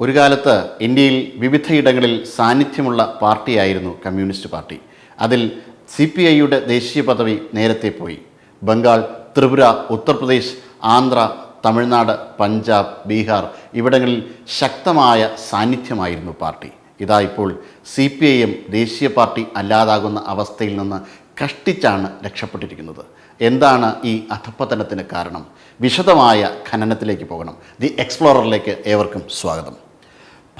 ഒരു കാലത്ത് ഇന്ത്യയിൽ വിവിധയിടങ്ങളിൽ സാന്നിധ്യമുള്ള പാർട്ടിയായിരുന്നു കമ്മ്യൂണിസ്റ്റ് പാർട്ടി. അതിൽ സി പി ഐയുടെ ദേശീയ പദവി നേരത്തെ പോയി. ബംഗാൾ ത്രിപുര ഉത്തർപ്രദേശ് ആന്ധ്ര തമിഴ്നാട് പഞ്ചാബ് ബീഹാർ ഇവിടങ്ങളിൽ ശക്തമായ സാന്നിധ്യമായിരുന്നു പാർട്ടി. ഇതാ ഇപ്പോൾ സി പി ഐ എം ദേശീയ പാർട്ടി അല്ലാതാകുന്ന അവസ്ഥയിൽ നിന്ന് കഷ്ടിച്ചാണ് രക്ഷപ്പെട്ടിരിക്കുന്നത്. എന്താണ് ഈ അധപ്പതനത്തിന് കാരണം? വിശദമായ ഖനനത്തിലേക്ക് പോകണം. ദി എക്സ്പ്ലോററിലേക്ക് ഏവർക്കും സ്വാഗതം.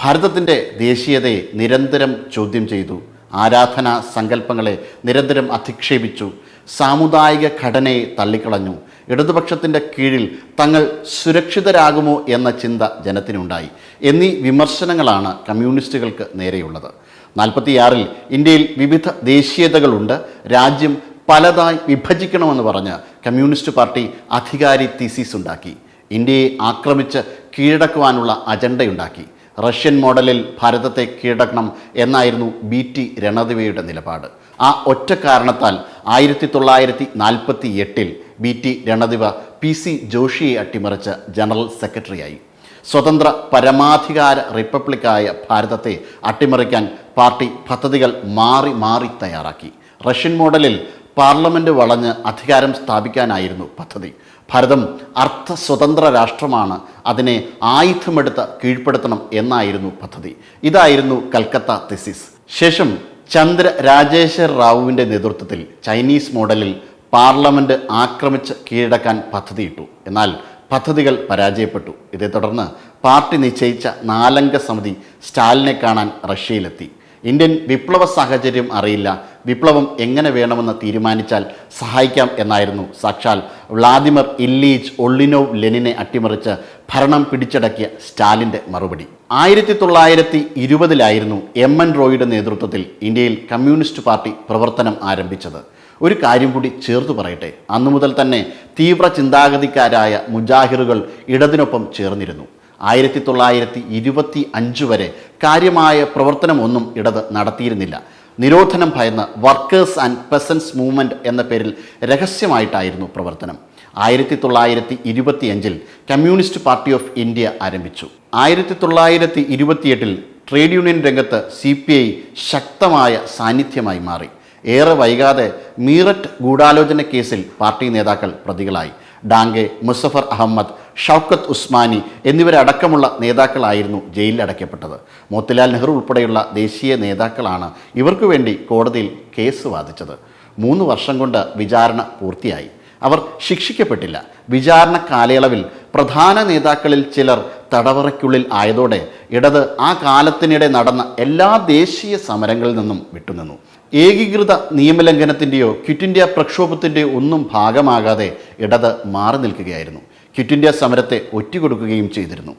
ഭാരതത്തിന്റെ ദേശീയതയെ നിരന്തരം ചോദ്യം ചെയ്തു. ആരാധനാ സങ്കല്പങ്ങളെ നിരന്തരം അധിക്ഷേപിച്ചു. സാമുദായിക ഘടനയെ തള്ളിക്കളഞ്ഞു. ഇടതുപക്ഷത്തിന്റെ കീഴിൽ തങ്ങൾ സുരക്ഷിതരാകുമോ എന്ന ചിന്ത ജനത്തിനുണ്ടായി. എന്നീ വിമർശനങ്ങളാണ് കമ്മ്യൂണിസ്റ്റുകൾക്ക് നേരെയുള്ളത്. നാൽപ്പത്തിയാറിൽ ഇന്ത്യയിൽ വിവിധ ദേശീയതകളുണ്ട്. രാജ്യം പലതായി വിഭജിക്കണമെന്ന് പറഞ്ഞ് കമ്മ്യൂണിസ്റ്റ് പാർട്ടി അധികാരി തീസീസ് ഉണ്ടാക്കി ഇന്ത്യയെ ആക്രമിച്ച് കീഴടക്കുവാനുള്ള അജണ്ടയുണ്ടാക്കി. റഷ്യൻ മോഡലിൽ ഭാരതത്തെ കീഴടക്കണം എന്നായിരുന്നു ബി ടി രണദിവയുടെ നിലപാട്. ആ ഒറ്റ കാരണത്താൽ ആയിരത്തി തൊള്ളായിരത്തി നാൽപ്പത്തി എട്ടിൽ B T Ranadive P C ജോഷിയെ അട്ടിമറിച്ച ജനറൽ സെക്രട്ടറിയായി. സ്വതന്ത്ര പരമാധികാര റിപ്പബ്ലിക്കായ ഭാരതത്തെ അട്ടിമറിക്കാൻ പാർട്ടി പദ്ധതികൾ മാറി മാറി തയ്യാറാക്കി. റഷ്യൻ മോഡലിൽ പാർലമെന്റ് വളഞ്ഞ് അധികാരം സ്ഥാപിക്കാനായിരുന്നു പദ്ധതി. ഭാരതം അർത്ഥ സ്വതന്ത്ര രാഷ്ട്രമാണ്. അതിനെ ആയുധമെടുത്ത് കീഴ്പ്പെടുത്തണം എന്നായിരുന്നു പദ്ധതി. ഇതായിരുന്നു കൽക്കത്ത തെസിസ് ശേഷം ചന്ദ്ര രാജേശ്വർ റാവുവിന്റെ നേതൃത്വത്തിൽ ചൈനീസ് മോഡലിൽ പാർലമെന്റ് ആക്രമിച്ച് കീഴടക്കാൻ പദ്ധതിയിട്ടു. എന്നാൽ പദ്ധതികൾ പരാജയപ്പെട്ടു. ഇതേ തുടർന്ന് പാർട്ടി നിശ്ചയിച്ച നാലംഗ സമിതി സ്റ്റാലിനെ കാണാൻ റഷ്യയിലെത്തി. ഇന്ത്യൻ വിപ്ലവ സാഹചര്യം അറിയില്ല. വിപ്ലവം എങ്ങനെ വേണമെന്ന് തീരുമാനിച്ചാൽ സഹായിക്കാം എന്നായിരുന്നു. സാക്ഷാൽ വ്ളാദിമിർ ഇല്ലീച്ച് ഒള്ളിനോവ് ലെനിനെ അട്ടിമറിച്ച് ഭരണം പിടിച്ചടക്കിയ സ്റ്റാലിന്റെ മറുപടി. ആയിരത്തി തൊള്ളായിരത്തി ഇരുപതിലായിരുന്നു എം എൻ റോയുടെ നേതൃത്വത്തിൽ ഇന്ത്യയിൽ കമ്മ്യൂണിസ്റ്റ് പാർട്ടി പ്രവർത്തനം ആരംഭിച്ചത്. ഒരു കാര്യം കൂടി ചേർത്ത് പറയട്ടെ. അന്നു മുതൽ തന്നെ തീവ്ര ചിന്താഗതിക്കാരായ മുജാഹിറുകൾ ഇടതിനൊപ്പം ചേർന്നിരുന്നു. ആയിരത്തി തൊള്ളായിരത്തി ഇരുപത്തി അഞ്ച് വരെ കാര്യമായ പ്രവർത്തനമൊന്നും ഇടത് നടത്തിയിരുന്നില്ല. നിരോധനം ഭയന്ന് വർക്കേഴ്സ് ആൻഡ് പെസൻസ് മൂവ്മെന്റ് എന്ന പേരിൽ രഹസ്യമായിട്ടായിരുന്നു പ്രവർത്തനം. ആയിരത്തി തൊള്ളായിരത്തി ഇരുപത്തിയഞ്ചിൽ കമ്മ്യൂണിസ്റ്റ് പാർട്ടി ഓഫ് ഇന്ത്യ ആരംഭിച്ചു. ആയിരത്തി തൊള്ളായിരത്തി ഇരുപത്തിയെട്ടിൽ ട്രേഡ് യൂണിയൻ രംഗത്ത് സി പി ഐ ശക്തമായ സാന്നിധ്യമായി മാറി. ഏറെ വൈകാതെ മീററ്റ് ഗൂഢാലോചന കേസിൽ പാർട്ടി നേതാക്കൾ പ്രതികളായി. ഡാങ്കെ മുസഫർ അഹമ്മദ് ഷൗക്കത്ത് ഉസ്മാനി എന്നിവരടക്കമുള്ള നേതാക്കളായിരുന്നു ജയിലിൽ അടയ്ക്കപ്പെട്ടത്. മോത്തിലാൽ നെഹ്റു ഉൾപ്പെടെയുള്ള ദേശീയ നേതാക്കളാണ് ഇവർക്കു വേണ്ടി കോടതിയിൽ കേസ് വാദിച്ചത്. മൂന്ന് വർഷം കൊണ്ട് വിചാരണ പൂർത്തിയായി. അവർ ശിക്ഷിക്കപ്പെട്ടില്ല. വിചാരണ കാലയളവിൽ പ്രധാന നേതാക്കളിൽ ചിലർ തടവറയ്ക്കുള്ളിൽ ആയതോടെ ഇടത് ആ കാലത്തിനിടെ നടന്ന എല്ലാ ദേശീയ സമരങ്ങളിൽ നിന്നും വിട്ടുനിന്നു. ഏകീകൃത നിയമലംഘനത്തിന്റെയോ ക്വിറ്റ് ഇന്ത്യ പ്രക്ഷോഭത്തിന്റെയോ ഒന്നും ഭാഗമാകാതെ ഇടത് മാറി നിൽക്കുകയായിരുന്നു. ക്വിറ്റ് ഇന്ത്യ സമരത്തെ ഒറ്റുകൊടുക്കുകയും ചെയ്തിരുന്നു.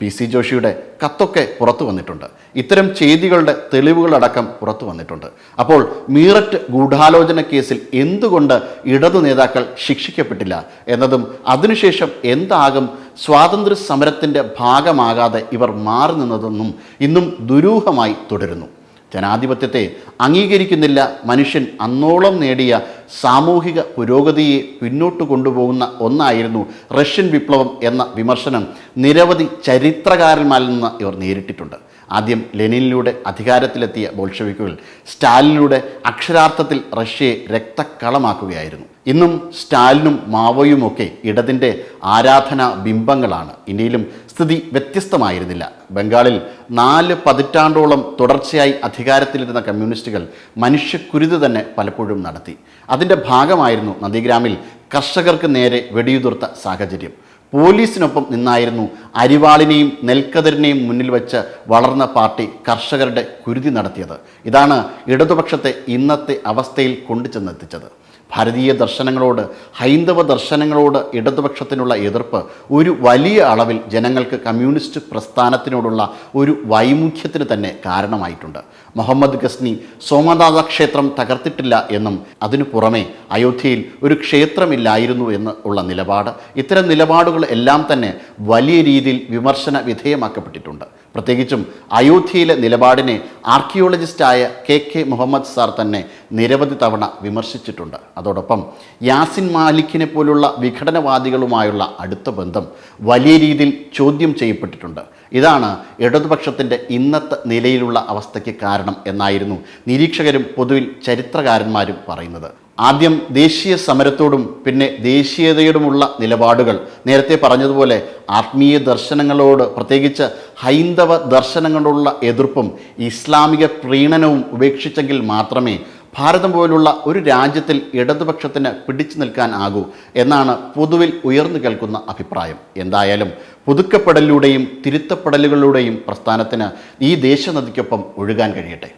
പി സി ജോഷിയുടെ കത്തൊക്കെ പുറത്തു വന്നിട്ടുണ്ട്. ഇത്തരം ചെയ്തികളുടെ തെളിവുകളടക്കം പുറത്തു വന്നിട്ടുണ്ട്. അപ്പോൾ മീററ്റ് ഗൂഢാലോചന കേസിൽ എന്തുകൊണ്ട് ഇടതു നേതാക്കൾ ശിക്ഷിക്കപ്പെട്ടില്ല? എന്നതും അതിനുശേഷം എന്താകും സ്വാതന്ത്ര്യ സമരത്തിന്റെ ഭാഗമാകാതെ ഇവർ മാറി നിന്നതെന്നും ഇന്നും ദുരൂഹമായി തുടരുന്നു. ജനാധിപത്യത്തെ അംഗീകരിക്കുന്നില്ല. മനുഷ്യൻ അന്നോളം നേടിയ സാമൂഹിക പുരോഗതിയെ പിന്നോട്ട് കൊണ്ടുപോകുന്ന ഒന്നായിരുന്നു റഷ്യൻ വിപ്ലവം എന്ന വിമർശനം. നിരവധി ചരിത്രകാരന്മാരിൽ നിന്ന് ഇവർ നേരിട്ടിട്ടുണ്ട്. ആദ്യം ലെനിനിലൂടെ അധികാരത്തിലെത്തിയ ബോൾഷവിക്കുകൾ സ്റ്റാലിനിലൂടെ അക്ഷരാർത്ഥത്തിൽ റഷ്യയെ രക്തക്കളമാക്കുകയായിരുന്നു. ഇന്നും സ്റ്റാലിനും മാവോയുമൊക്കെ ഇടതിന്റെ ആരാധനാ ബിംബങ്ങളാണ്. ഇന്ത്യയിലും സ്ഥിതി വ്യത്യസ്തമായിരുന്നില്ല. ബംഗാളിൽ നാല് പതിറ്റാണ്ടോളം തുടർച്ചയായി അധികാരത്തിലിരുന്ന കമ്മ്യൂണിസ്റ്റുകൾ മനുഷ്യക്കുരുതി തന്നെ പലപ്പോഴും നടത്തി. അതിന്റെ ഭാഗമായിരുന്നു നദീഗ്രാമിൽ കർഷകർക്ക് നേരെ വെടിയുതിർത്ത സാഹചര്യം. പോലീസിനൊപ്പം നിന്നായിരുന്നു അരിവാളിനെയും നെൽക്കതിരിനെയും മുന്നിൽ വെച്ച് വളർന്ന പാർട്ടി കർഷകരുടെ കുരുതി നടത്തിയത്. ഇതാണ് ഇടതുപക്ഷത്തെ ഇന്നത്തെ അവസ്ഥയിൽ കൊണ്ടുചെന്നെത്തിച്ചത്. ഭാരതീയ ദർശനങ്ങളോട് ഹൈന്ദവ ദർശനങ്ങളോട് ഇടതുപക്ഷത്തിനുള്ള എതിർപ്പ് ഒരു വലിയ അളവിൽ ജനങ്ങൾക്ക് കമ്മ്യൂണിസ്റ്റ് പ്രസ്ഥാനത്തിനോടുള്ള ഒരു വൈമുഖ്യത്തിന് തന്നെ കാരണമായിട്ടുണ്ട്. മുഹമ്മദ് ഗസ്നി സോമനാഥ ക്ഷേത്രം തകർത്തിട്ടില്ല എന്നും അതിനു പുറമെ അയോധ്യയിൽ ഒരു ക്ഷേത്രമില്ലായിരുന്നു എന്ന് ഉള്ള നിലപാട് ഇത്തരം നിലപാടുകൾ എല്ലാം തന്നെ വലിയ രീതിയിൽ വിമർശന വിധേയമാക്കപ്പെട്ടിട്ടുണ്ട്. പ്രത്യേകിച്ചും അയോധ്യയിലെ നിലപാടിനെ ആർക്കിയോളജിസ്റ്റായ കെ കെ മുഹമ്മദ് സാർ തന്നെ നിരവധി തവണ വിമർശിച്ചിട്ടുണ്ട്. അതോടൊപ്പം യാസിൻ മാലിക്കിനെ പോലുള്ള വിഘടനവാദികളുമായുള്ള അടുത്ത ബന്ധം വലിയ രീതിയിൽ ചോദ്യം ചെയ്യപ്പെട്ടിട്ടുണ്ട്. ഇതാണ് ഇടതുപക്ഷത്തിന്റെ ഇന്നത്തെ നിലയിലുള്ള അവസ്ഥയ്ക്ക് കാരണം എന്നായിരുന്നു നിരീക്ഷകരും പൊതുവിൽ ചരിത്രകാരന്മാരും പറയുന്നത്. ആദ്യം ദേശീയ സമരത്തോടും പിന്നെ ദേശീയതയോടുമുള്ള നിലപാടുകൾ. നേരത്തെ പറഞ്ഞതുപോലെ ആത്മീയ ദർശനങ്ങളോട് പ്രത്യേകിച്ച് ഹൈന്ദവ ദർശനങ്ങളോടുള്ള എതിർപ്പും ഇസ്ലാമിക പ്രീണനവും ഉപേക്ഷിച്ചെങ്കിൽ മാത്രമേ ഭാരതം പോലുള്ള ഒരു രാജ്യത്തിൽ ഇടതുപക്ഷത്തിന് പിടിച്ചു നിൽക്കാൻ ആകൂ എന്നാണ് പൊതുവിൽ ഉയർന്നു കേൾക്കുന്ന അഭിപ്രായം. എന്തായാലും പുതുക്കപ്പെടലിലൂടെയും തിരുത്തപ്പെടലുകളിലൂടെയും പ്രസ്ഥാനത്തിന് ഈ ദേശനദിക്കൊപ്പം ഒഴുകാൻ കഴിയട്ടെ.